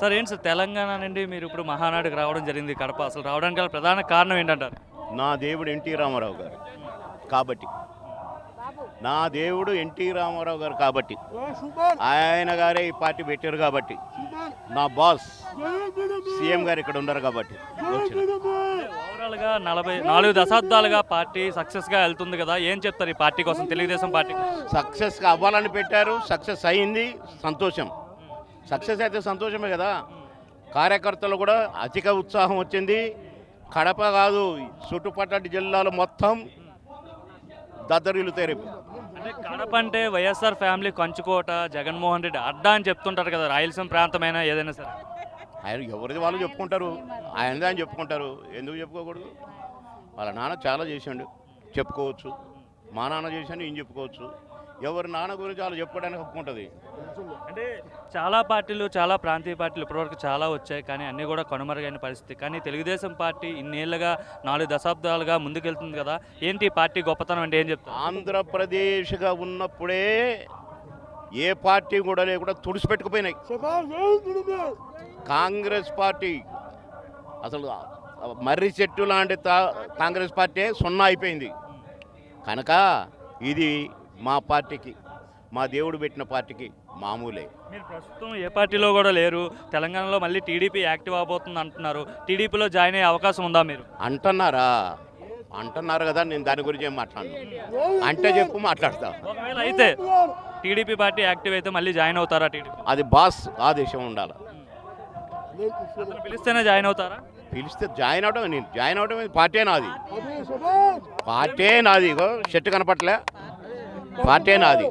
Sir ఏంటి sir Telangana నుండి మీరు ఇప్పుడు మహానాడుకు రావడం జరిగింది కడప. అసలు రావడానికి గల ప్రధాన కారణం ఏంటంటారు? నా దేవుడు ఎన్టీ రామారావు గారు కాబట్టి. నా దేవుడు ఎన్టీ రామారావు గారు కాబట్టి. ఆయన గారే ఈ పార్టీ పెట్టారు కాబట్టి. నా బాస్ సీఎం గారు ఇక్కడ ఉన్నారు కాబట్టి. ఓవరాల్గా నలభై నాలుగు దశాబ్దాలుగా పార్టీ సక్సెస్గా వెళ్తుంది కదా ఏం చెప్తారు ఈ పార్టీ కోసం తెలుగుదేశం పార్టీ సక్సెస్ అవ్వాలని పెట్టారు సక్సెస్ అయింది సంతోషం. సక్సెస్ అయితే సంతోషమే కదా. కార్యకర్తలు కూడా అధిక ఉత్సాహం వచ్చింది. కడప కాదు చుట్టుపక్కల జిల్లాలు మొత్తం దద్దరిల్లుతాయి రేపు అంటే కడప అంటే వైఎస్ఆర్ ఫ్యామిలీ కంచుకోట జగన్మోహన్ రెడ్డి అడ్డా అని చెప్తుంటారు కదా రాయలసీమ ప్రాంతమైనా ఏదైనా సరే. ఆయన ఎవరిది వాళ్ళు చెప్పుకుంటారు. ఆయనదే అని చెప్పుకుంటారు. ఎందుకు చెప్పుకోకూడదు? వాళ్ళ నాన్న చాలా చేసిండు. చెప్పుకోవచ్చు. మా నాన్న చేశాను ఈయన చెప్పుకోవచ్చు. ఎవరి నాన్న గురించి వాళ్ళు చెప్పుకోవడానికి హక్కు ఉంటుంది. అంటే చాలా పార్టీలు చాలా ప్రాంతీయ పార్టీలు ఇప్పటివరకు చాలా వచ్చాయి. కానీ అన్నీ కూడా కనుమరుగైన పరిస్థితి. కానీ తెలుగుదేశం పార్టీ ఇన్నేళ్ళుగా నాలుగు దశాబ్దాలుగా ముందుకెళ్తుంది కదా. ఏంటి ఈ పార్టీ గొప్పతనం అంటే ఏం చెప్తారు? ఆంధ్రప్రదేశ్గా ఉన్నప్పుడే ఏ పార్టీ కూడా లేకుండా తుడిచిపెట్టుకుపోయినాయి. కాంగ్రెస్ పార్టీ అసలు మర్రి చెట్టు లాంటి తా- కాంగ్రెస్ పార్టీ సున్నా అయిపోయింది. కనుక ఇది మా పార్టీకి మా దేవుడు పెట్టిన పార్టీకి మామూలే. మీరు ప్రస్తుతం ఏ పార్టీలో కూడా లేరు. తెలంగాణలో మళ్ళీ టీడీపీ యాక్టివ్ అవబోతుంది అంటున్నారు. టీడీపీలో జాయిన్ అయ్యే అవకాశం ఉందా మీరు? అంటున్నారా? అంటున్నారు కదా నేను దాని గురించి ఏం మాట్లాడను. అంటే చెప్పు మాట్లాడతా. ఒకవేళ అయితే టీడీపీ పార్టీ యాక్టివ్ అయితే మళ్ళీ జాయిన్ అవుతారా టీడీపీ? అది బాస్ ఆదేశం ఉండాలి. అతను పిలిస్తేనే జాయిన్ అవుతారా? పిలిస్తే జాయిన్ అవడం నేను జాయిన్ అవడం పార్టీ నాది. పార్టీ నాది షర్ట్ కనపట్లే పార్టీ నాది.